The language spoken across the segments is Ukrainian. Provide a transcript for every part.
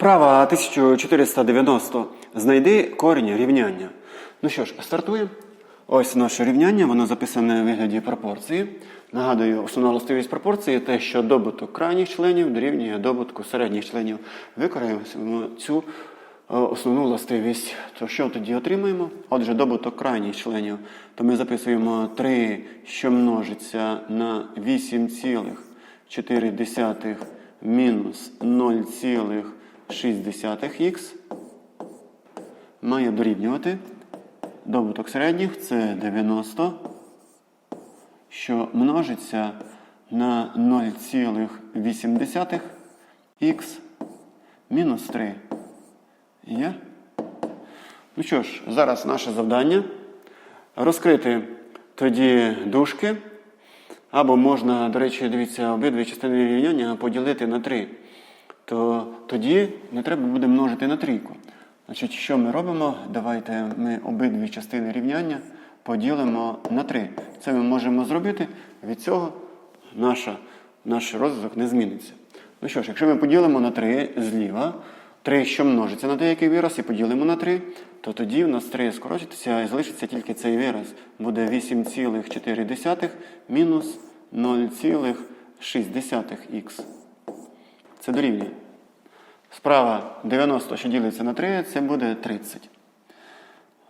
Вправа 1490. Знайди корінь рівняння. Ну що ж, стартуємо. Ось наше рівняння, воно записане в вигляді пропорції. Нагадую, основна властивість пропорції те, що добуток крайніх членів дорівнює добутку середніх членів. Використаємо цю е, основну властивість. То що тоді отримаємо? Отже, добуток крайніх членів. То ми записуємо 3, що множиться на 8,4 мінус 0,6х має дорівнювати. Добуток середніх це 90, що множиться на 0,8х мінус 3. Є? Ну що ж, зараз наше завдання розкрити тоді дужки. Або можна, до речі, дивіться, обидві частини рівняння поділити на 3. То тоді не треба буде множити на трійку. Значить, що ми робимо? Давайте ми обидві частини рівняння поділимо на 3. Це ми можемо зробити. Від цього наша, наш розвиток не зміниться. Ну що ж, якщо ми поділимо на 3 зліва, 3, що множиться на деякий вираз, і поділимо на 3, то тоді в нас 3 скоротиться і залишиться тільки цей вираз. Буде 8,4 мінус 0,6х. Це дорівнює. Справа 90, що ділиться на 3, це буде 30.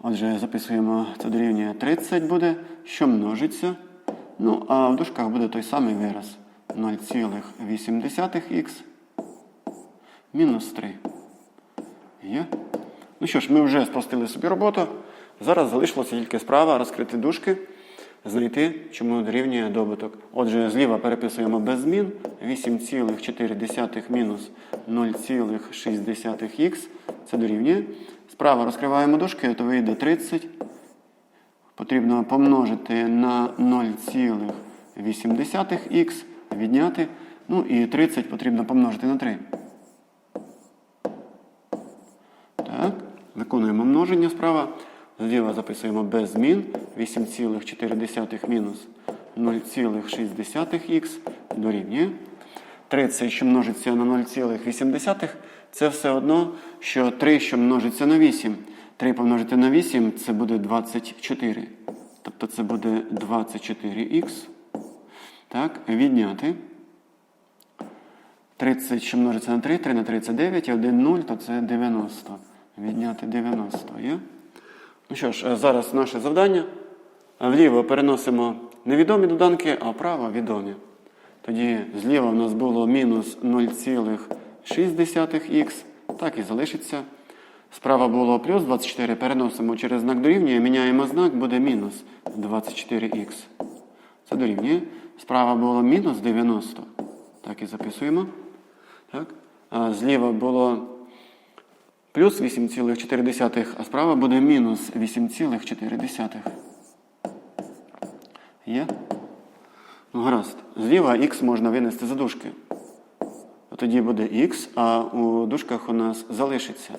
Отже, записуємо, це дорівнює 30 буде, що множиться. Ну, а в дужках буде той самий вираз. 0,8х мінус 3. Є? Ну що ж, ми вже спростили собі роботу. Зараз залишилося тільки справа розкрити дужки, знайти, чому дорівнює добуток. Отже, зліва переписуємо без змін. 8,4 мінус 0,6х. Це дорівнює. Справа розкриваємо дужки, то вийде 30. Потрібно помножити на 0,8х, відняти. Ну і 30 потрібно помножити на 3. Так, виконуємо множення справа. Зліва записуємо без змін. 8,4 мінус 0,6х дорівнює. 30, що множиться на 0,8, це все одно, що 3, що множиться на 8. 3 помножити на 8 це буде 24. Тобто це буде 24х. Так, відняти. 30, що множиться на 3, 3 на 3 це 9, і 1 0, то це 90. Відняти 90 є. Ну що ж, зараз наше завдання. Вліво переносимо невідомі доданки, а вправо відомі. Тоді зліва в нас було мінус 0,6х, так і залишиться. Справа було плюс 24, переносимо через знак дорівнює, міняємо знак, буде мінус 24х. Це дорівнює. Справа було мінус 90. Так і записуємо. Так. А зліва було плюс 8,4, а справа буде мінус 8,4. Є? Ну, гаразд. Зліва х можна винести за дужки. Тоді буде х, а у дужках у нас залишиться.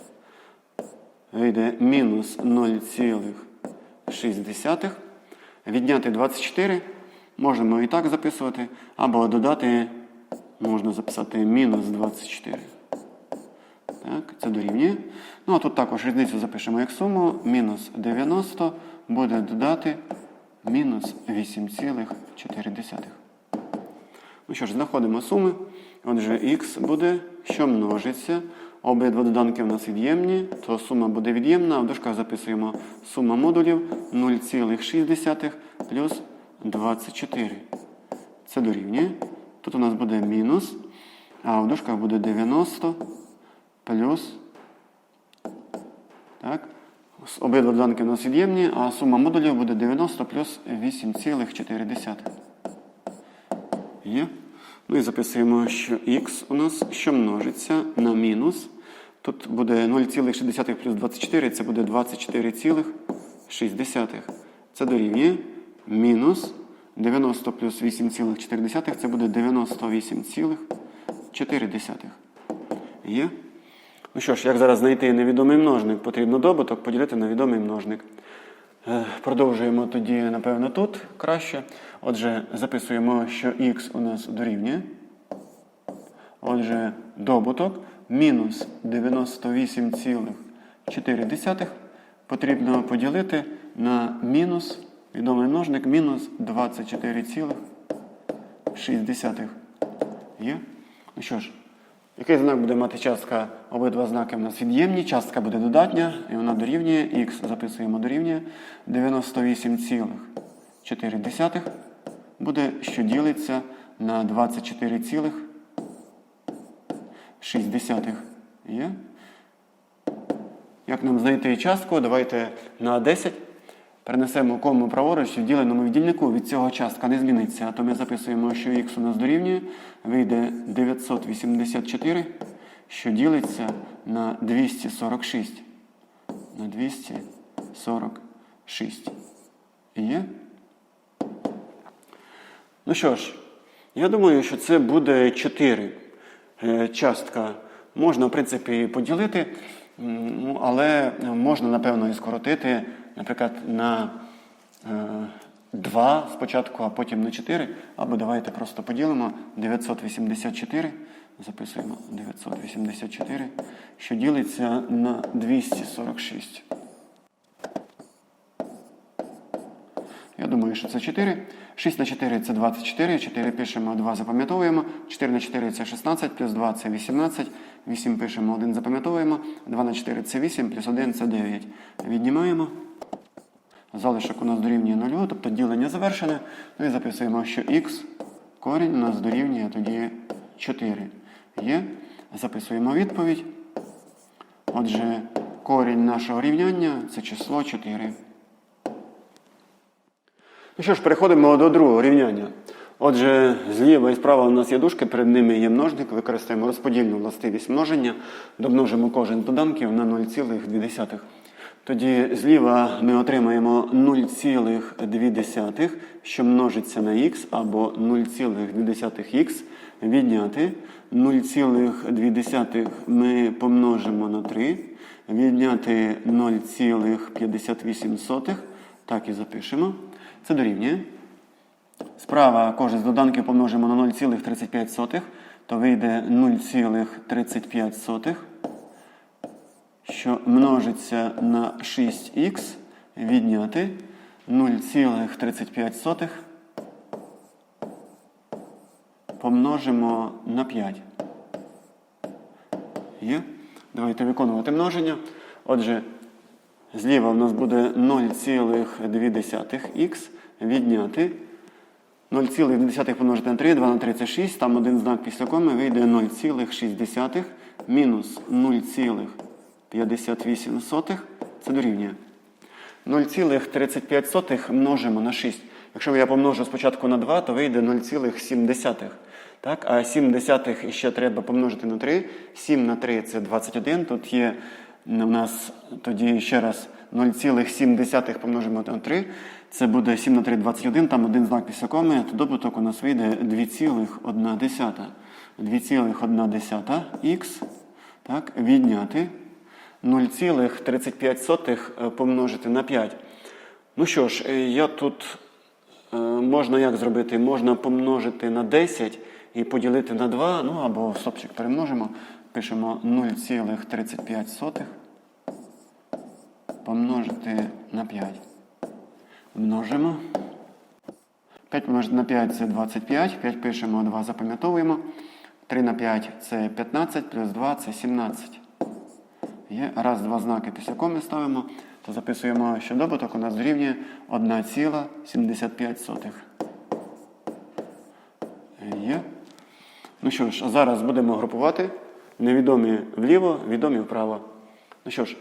Вийде мінус 0,6. Відняти 24 можемо і так записувати, або додати, можна записати мінус 24. Так, це дорівнює. Ну, а тут також різницю запишемо як суму. Мінус 90 буде додати мінус 8,4. Ну що ж, знаходимо суми. Отже, х буде, що множиться. Обидва доданки у нас від'ємні, то сума буде від'ємна. В дужках записуємо сума модулів 0,6 плюс 24. Це дорівнює. Тут у нас буде мінус, а в дужках буде 90 плюс. Так. Обидва доданки у нас від'ємні, а сума модулів буде 90 плюс 8,4. Є. Ну і записуємо, що х у нас що множиться на мінус. Тут буде 0,6 плюс 24, це буде 24,6. Це дорівнює мінус 90 плюс 8,4, це буде 98,4. Є? Ну що ж, як зараз знайти невідомий множник? Потрібно добуток поділити на відомий множник. Е, Продовжуємо тоді, напевно, тут краще. Отже, записуємо, що х у нас дорівнює. Отже, добуток мінус 98,4 потрібно поділити на мінус, відомий множник, мінус 24,6. Є? Ну що ж, який знак буде мати частка? Обидва знаки в нас від'ємні, частка буде додатня, і вона дорівнює, х записуємо дорівнює 98,4 буде, що ділиться на 24,6. Є? Як нам знайти частку? Давайте на 10 перенесемо кому праворуч в діленому віддільнику. Від цього частка не зміниться. А то ми записуємо, що х у нас дорівнює. Вийде 984, що ділиться на 246. На 246. Є? Ну що ж, я думаю, що це буде 4 е, частка. Можна, в принципі, поділити, але можна, напевно, і скоротити, наприклад, на 2 спочатку, а потім на 4. Або давайте просто поділимо 984. Записуємо 984, що ділиться на 246. Я думаю, що це 4. 6 на 4 це 24. 4 пишемо, 2 запам'ятовуємо. 4 на 4 це 16, плюс 2 це 18. 8 пишемо, 1 запам'ятовуємо. 2 на 4 це 8, плюс 1 це 9. Віднімаємо. Залишок у нас дорівнює 0, тобто ділення завершене. Ну і записуємо, що х корінь у нас дорівнює тоді 4. Є. Записуємо відповідь. Отже, корінь нашого рівняння це число 4. Ну що ж, переходимо до другого рівняння. Отже, зліва і справа у нас є дужки, перед ними є множник, використаємо розподільну властивість множення, домножимо кожен доданків на 0,2. Тоді зліва ми отримаємо 0,2, що множиться на х, або 0,2х відняти. 0,2 ми помножимо на 3, відняти 0,58, так і запишемо. Це дорівнює. Справа кожен з доданків помножимо на 0,35, то вийде 0,35, що множиться на 6х, відняти 0,35 помножимо на 5. Є? Давайте виконувати множення. Отже, Зліва в нас буде 0,2х відняти. 0,2 помножити на 3, 2 на 3 це 6, там один знак після коми вийде 0,6 мінус 0,58. Це дорівнює. 0,35 множимо на 6. Якщо я помножу спочатку на 2, то вийде 0,7. Так? А 7 десятих ще треба помножити на 3. 7 на 3 це 21. Тут є у нас тоді ще раз 0,7 помножимо на 3. Це буде 7 на 3 21, там один знак після коми, то добуток у нас вийде 2,1. 2,1 х так, відняти 0,35 помножити на 5. Ну що ж, е, я тут е, можна як зробити? Можна помножити на 10 і поділити на 2, ну або стопчик перемножимо. Пишемо 0,35 помножити на 5. Множимо. 5 помножити на 5 це 25. 5 пишемо, 2 запам'ятовуємо. 3 на 5 це 15, плюс 2 це 17. Є. Раз, два знаки після коми ставимо, то записуємо, що добуток у нас дорівнює 1,75. Є. Ну що ж, а зараз будемо групувати невідомі вліво, відомі вправо. Ну що ж,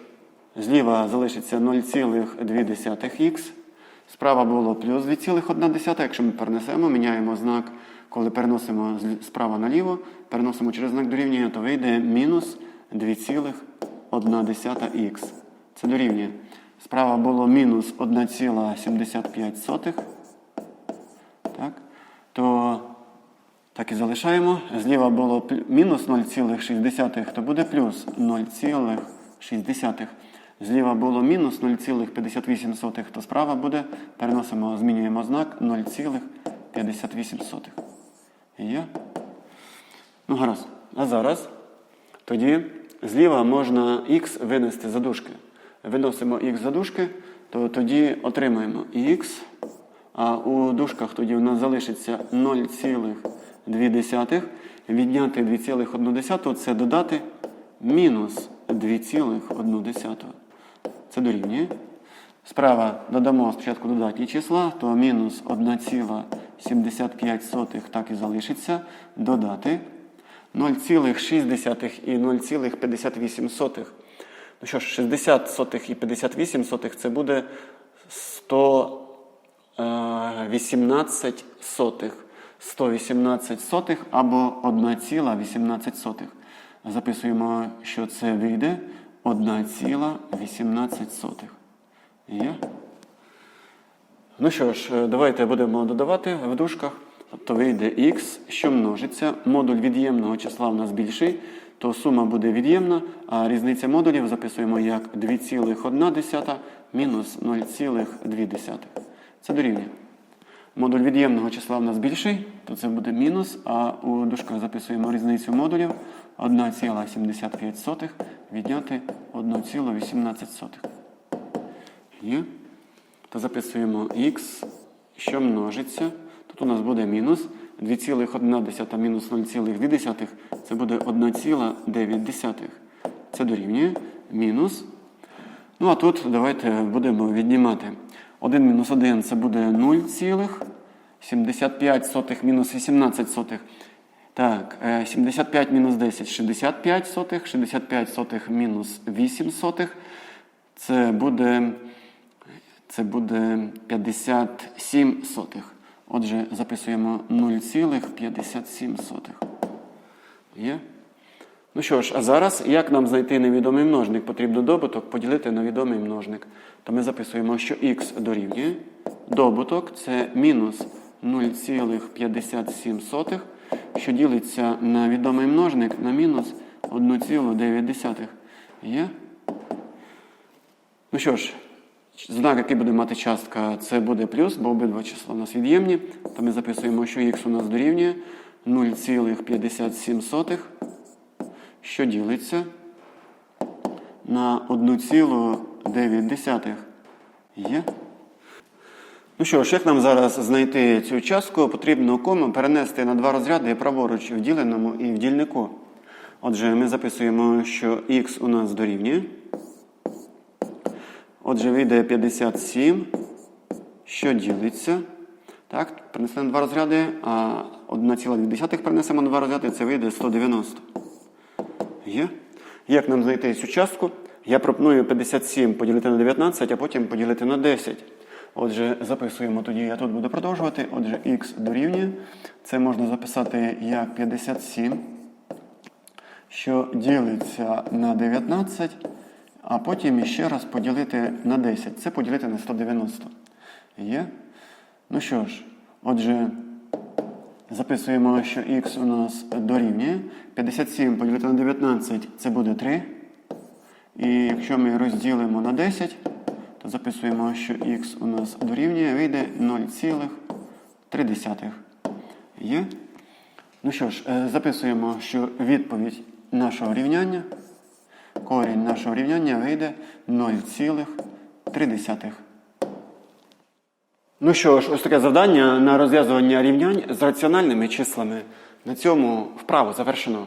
зліва залишиться 0,2х. Справа було плюс 2,1. Якщо ми перенесемо, міняємо знак, коли переносимо справа наліво, переносимо через знак дорівнює, то вийде мінус 2,1х. Це дорівнює. Справа було мінус 1,75. Так, то так і залишаємо. Зліва було мінус 0,6, то буде плюс 0,6. Зліва було мінус 0,58, то справа буде. Переносимо, змінюємо знак 0,58. Є? Ну, гаразд. А зараз тоді зліва можна х винести за дужки. Виносимо х за дужки, то тоді отримаємо х, а у дужках тоді у нас залишиться 0,2. Відняти 2,1 це додати мінус 2,1. Це дорівнює. Справа додамо спочатку додатні числа, то мінус 1,75 так і залишиться. Додати 0,6 і 0,58. Ну що ж, 60 сотих і 58 сотих це буде 118 сотих. 118 сотих або 1,18 сотих. Записуємо, що це вийде 1,18 сотих. Є? Ну що ж, е, давайте будемо додавати в дужках. Тобто вийде х, що множиться. Модуль від'ємного числа у нас більший, то сума буде від'ємна, а різниця модулів записуємо як 2,1 мінус 0,2. Це дорівнює. Модуль від'ємного числа у нас більший, то це буде мінус, а у дужках записуємо різницю модулів 1,75 відняти 1,18. Є. То записуємо х, що множиться. Тут у нас буде мінус 2,1 мінус 0,2, це буде 1,9. Це дорівнює мінус. Ну а тут давайте будемо віднімати. 1 мінус 1 це буде 0,75 мінус 18 сотих. Так, е, 75 мінус 10 65 сотих, 65 сотих мінус 8 сотих. Це буде, це буде 57 сотих. Отже, записуємо 0,57. Є? Ну що ж, а зараз, як нам знайти невідомий множник? Потрібно добуток поділити на відомий множник. То ми записуємо, що х дорівнює. Добуток це мінус 0,57, що ділиться на відомий множник на мінус 1,9. Є? Ну що ж, знак, який буде мати частка, це буде плюс, бо обидва числа у нас від'ємні. То ми записуємо, що х у нас дорівнює 0,57, що ділиться на 1,9. Є? Ну що ж, як нам зараз знайти цю частку, потрібно кому перенести на два розряди праворуч в діленому і в дільнику. Отже, ми записуємо, що х у нас дорівнює. Отже, вийде 57, що ділиться. Так, на два розряди, а 1,2 перенесемо на два розряди, це вийде 190. Є? Як нам знайти цю частку? Я пропоную 57 поділити на 19, а потім поділити на 10. Отже, записуємо тоді, я тут буду продовжувати. Отже, х дорівнює. Це можна записати як 57, що ділиться на 19, а потім ще раз поділити на 10. Це поділити на 190. Є? Ну що ж, отже, записуємо, що х у нас дорівнює. 57 поділити на 19 це буде 3. І якщо ми розділимо на 10, то записуємо, що х у нас дорівнює, вийде 0,3. Є? Ну що ж, е, записуємо, що відповідь нашого рівняння, корінь нашого рівняння вийде 0,3. Ну що ж, ось таке завдання на розв'язування рівнянь з раціональними числами. На цьому вправо завершено.